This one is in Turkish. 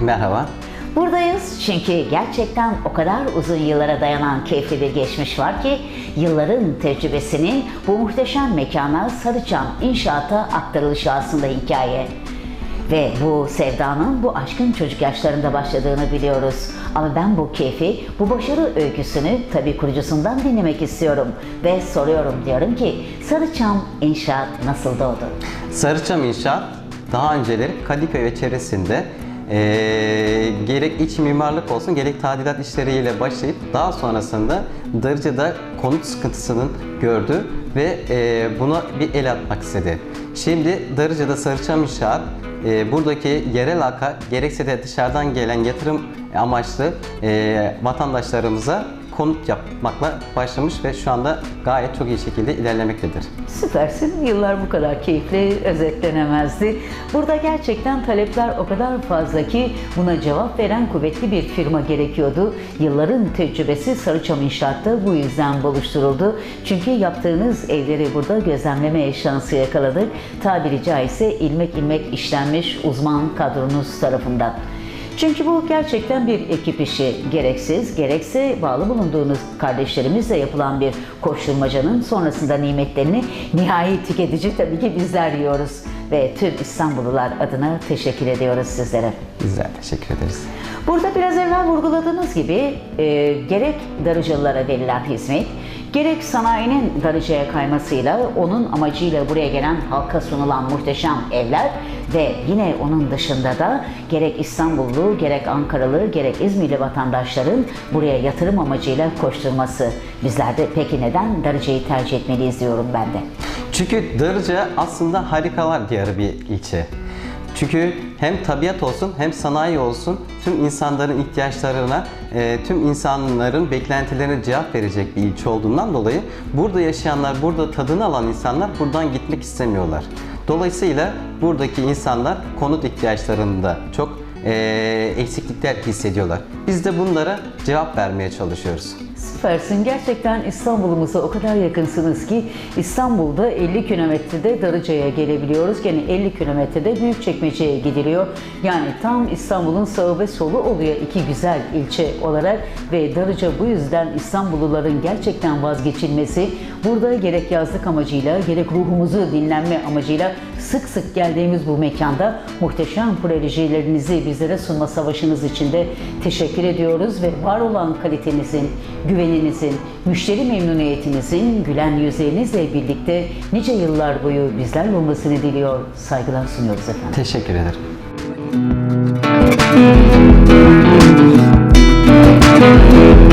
Merhaba. Buradayız çünkü gerçekten o kadar uzun yıllara dayanan keyifli bir geçmiş var ki yılların tecrübesinin bu muhteşem mekana Sarıçam inşaata aktarılışı aslında hikaye. Ve bu sevdanın bu aşkın çocuk yaşlarında başladığını biliyoruz. Ama ben bu keyfi, bu başarı öyküsünü tabii kurucusundan dinlemek istiyorum. Ve soruyorum diyorum ki Sarıçam İnşaat nasıl doğdu? Sarıçam İnşaat daha önceleri Kadıköy ve çevresinde eee, gerek iç mimarlık olsun gerek tadilat işleriyle başlayıp daha sonrasında Darıca'da konut sıkıntısının gördü ve eee, buna bir el atmak istedi. Şimdi Darıca'da Sarıçam İnşaat eee, buradaki yerel halka gerekse de dışarıdan gelen yatırım amaçlı eee, vatandaşlarımıza konut yapmakla başlamış ve şu anda gayet çok iyi şekilde ilerlemektedir. Süpersin. Yıllar bu kadar keyifli özetlenemezdi. Burada gerçekten talepler o kadar fazla ki buna cevap veren kuvvetli bir firma gerekiyordu. Yılların tecrübesi Sarıçam İnşaat'ta bu yüzden buluşturuldu. Çünkü yaptığınız evleri burada gözlemleme şansı yakaladık. Tabiri caizse ilmek ilmek işlenmiş uzman kadronuz tarafından. Çünkü bu gerçekten bir ekip işi. Gereksiz, gerekse bağlı bulunduğunuz kardeşlerimizle yapılan bir koşturmacanın sonrasında nimetlerini nihai tüketici tabii ki bizler yiyoruz. Ve tüm İstanbullular adına teşekkür ediyoruz sizlere. Bizler teşekkür ederiz. Burada biraz evvel vurguladığınız gibi e, gerek Darıcalılara verilen hizmet, gerek sanayinin Darıca'ya kaymasıyla onun amacıyla buraya gelen halka sunulan muhteşem evler ve yine onun dışında da gerek İstanbullu, gerek Ankaralı, gerek İzmirli vatandaşların buraya yatırım amacıyla koşturması. Bizler de peki neden Darıca'yı tercih etmeliyiz diyorum ben de. Çünkü Darıca aslında harikalar diyarı bir ilçe. Çünkü hem tabiat olsun hem sanayi olsun tüm insanların ihtiyaçlarına, e, tüm insanların beklentilerine cevap verecek bir ilçe olduğundan dolayı burada yaşayanlar, burada tadını alan insanlar buradan gitmek istemiyorlar. Dolayısıyla buradaki insanlar konut ihtiyaçlarında çok e, eksiklikler hissediyorlar. Biz de bunlara cevap vermeye çalışıyoruz. Süpersin. Gerçekten İstanbul'umuza o kadar yakınsınız ki İstanbul'da 50 kilometrede Darıca'ya gelebiliyoruz. Gene 50 kilometrede Büyükçekmece'ye gidiliyor. Yani tam İstanbul'un sağı ve solu oluyor iki güzel ilçe olarak ve Darıca bu yüzden İstanbulluların gerçekten vazgeçilmesi burada gerek yazlık amacıyla gerek ruhumuzu dinlenme amacıyla sık sık geldiğimiz bu mekanda muhteşem projelerinizi bizlere sunma savaşınız için de teşekkür ediyoruz ve var olan kalitenizin, güveninizin, müşteri memnuniyetinizin gülen yüzlerinizle birlikte nice yıllar boyu bizler olmasını diliyor. Saygılar sunuyoruz efendim. Teşekkür ederim. Müzik